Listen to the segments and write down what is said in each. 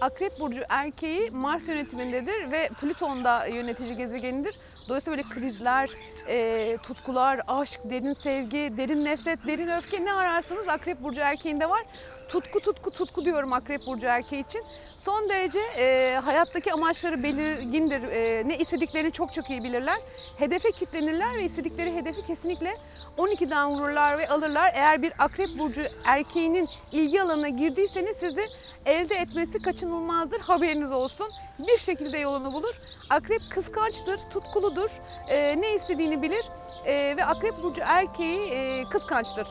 Akrep Burcu erkeği Mars yönetimindedir ve Plüton'da yönetici gezegenidir. Dolayısıyla böyle krizler, e, tutkular, aşk, derin sevgi, derin nefret, derin öfke ne ararsanız Akrep Burcu erkeğinde var. Tutku tutku tutku diyorum Akrep Burcu erkeği için. Son derece e, hayattaki amaçları belirgindir. E, ne istediklerini çok çok iyi bilirler. Hedefe kilitlenirler ve istedikleri hedefi kesinlikle 12'den vururlar ve alırlar. Eğer bir Akrep Burcu erkeğinin ilgi alanına girdiyseniz sizi elde etmesi kaçınılmazdır. Haberiniz olsun. Bir şekilde yolunu bulur. Akrep kıskançtır, tutkuludur. E, ne istediğini bilir. E, ve Akrep Burcu erkeği e, kıskançtır.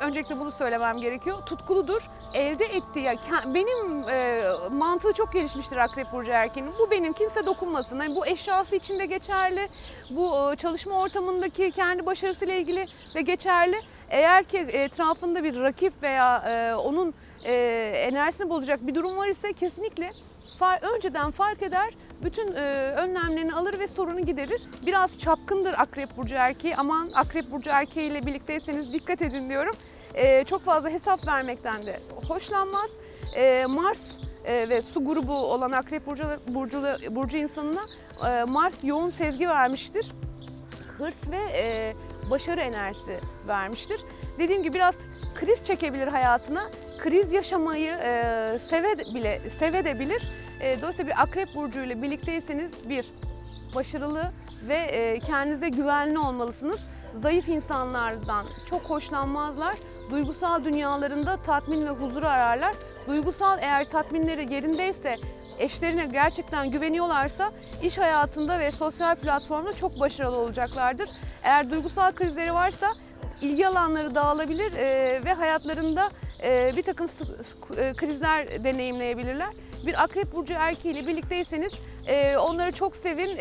Öncelikle bunu söylemem gerekiyor. Tutkuludur. Elde ettiği, benim e, mantığı çok gelişmiştir Akrep Burcu erkeğinin. Bu benim, kimse dokunmasın. Yani bu eşyası içinde geçerli. Bu e, çalışma ortamındaki kendi başarısıyla ilgili de geçerli. Eğer ki etrafında bir rakip veya e, onun e, enerjisini bozacak bir durum var ise kesinlikle far, önceden fark eder, bütün e, önlemlerini alır ve sorunu giderir. Biraz çapkındır Akrep Burcu erkeği. Aman Akrep Burcu erkeğiyle birlikteyseniz dikkat edin diyorum. E, çok fazla hesap vermekten de hoşlanmaz. E, Mars e, ve su grubu olan Akrep Burcu, Burcu, Burcu insanına e, Mars yoğun sevgi vermiştir hırs ve e, başarı enerjisi vermiştir. Dediğim gibi biraz kriz çekebilir hayatına. Kriz yaşamayı e, seve bile sevebilir. E, dolayısıyla bir akrep burcu ile birlikteyseniz bir başarılı ve e, kendinize güvenli olmalısınız. Zayıf insanlardan çok hoşlanmazlar. Duygusal dünyalarında tatmin ve huzur ararlar. Duygusal eğer tatminleri yerindeyse, eşlerine gerçekten güveniyorlarsa iş hayatında ve sosyal platformda çok başarılı olacaklardır. Eğer duygusal krizleri varsa ilgi alanları dağılabilir e, ve hayatlarında e, bir takım e, krizler deneyimleyebilirler. Bir akrep burcu erkeğiyle birlikteyseniz onları çok sevin.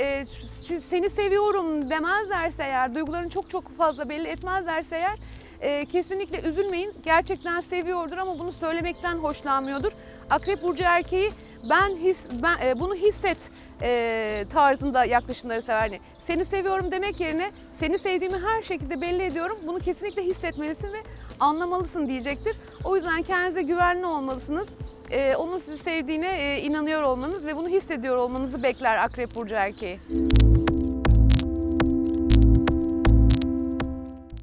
Seni seviyorum demezlerse eğer, duygularını çok çok fazla belli etmezlerse eğer e, kesinlikle üzülmeyin. Gerçekten seviyordur ama bunu söylemekten hoşlanmıyordur. Akrep burcu erkeği ben his ben e, bunu hisset e, tarzında yaklaşımları sever. Yani seni seviyorum demek yerine seni sevdiğimi her şekilde belli ediyorum. Bunu kesinlikle hissetmelisin ve anlamalısın diyecektir. O yüzden kendinize güvenli olmalısınız. E, onun sizi sevdiğine e, inanıyor olmanız ve bunu hissediyor olmanızı bekler Akrep burcu erkeği.